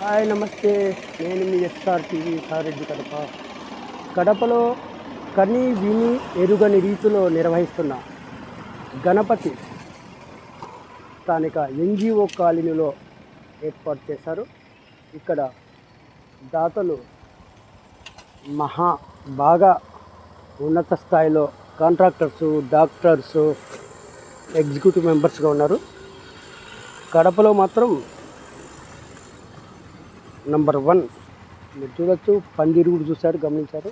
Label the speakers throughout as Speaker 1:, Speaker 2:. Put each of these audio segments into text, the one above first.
Speaker 1: Hi నమస్తే. నేను మీ ఎస్ఆర్ టీవీ సారెడ్డి కడప. కడపలో కని విని ఎరుగని రీతిలో నిర్వహిస్తున్న గణపతి స్థానిక ఎన్జిఓ కాలనీలో ఏర్పాటు చేశారు. ఇక్కడ దాతలు మహా బాగా ఉన్నత స్థాయిలో కాంట్రాక్టర్సు డాక్టర్సు ఎగ్జిక్యూటివ్ మెంబర్స్గా ఉన్నారు. కడపలో మాత్రం నంబర్ వన్. మీరు చూడొచ్చు పందిరి కూడా చూశారు గమనించారు.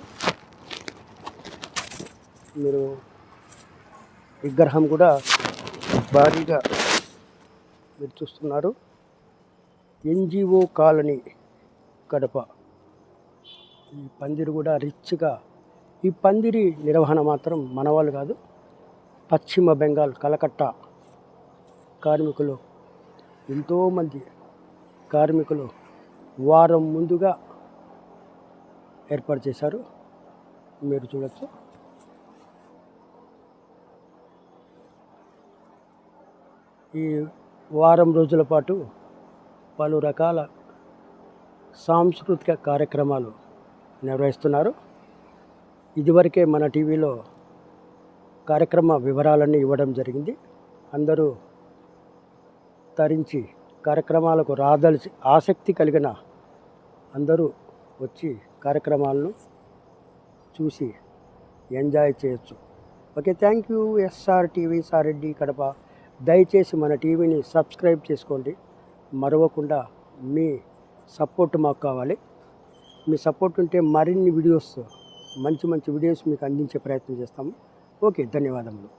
Speaker 1: మీరు విగ్రహం కూడా భారీగా మీరు చూస్తున్నారు. NGO colony Kadapa. ఈ పందిరి కూడా రిచ్గా ఈ పందిరి నిర్వహణ మాత్రం మనవాళ్ళు కాదు పశ్చిమ బెంగాల్ కలకత్తా కార్మికులు ఎంతోమంది కార్మికులు వారం ముందుగా ఏర్పాటు చేశారు. మీరు చూడొచ్చు. ఈ వారం రోజుల పాటు పలు రకాల సాంస్కృతిక కార్యక్రమాలు నిర్వహిస్తున్నారు. ఇదివరకే మన టీవీలో కార్యక్రమ వివరాలన్నీ ఇవ్వడం జరిగింది. అందరూ తరించి కార్యక్రమాలకు రాదలిసి ఆసక్తి కలిగిన అందరూ వచ్చి కార్యక్రమాలను చూసి ఎంజాయ్ చేయొచ్చు. Okay thank you SR TV Sareddy Kadapa. దయచేసి మన టీవీని సబ్స్క్రైబ్ చేసుకోండి. మరవకుండా మీ సపోర్ట్ మాకు కావాలి. మీ సపోర్ట్ ఉంటే మరిన్ని వీడియోస్ మంచి మంచి వీడియోస్ మీకు అందించే ప్రయత్నం చేస్తాము. ఓకే ధన్యవాదములు.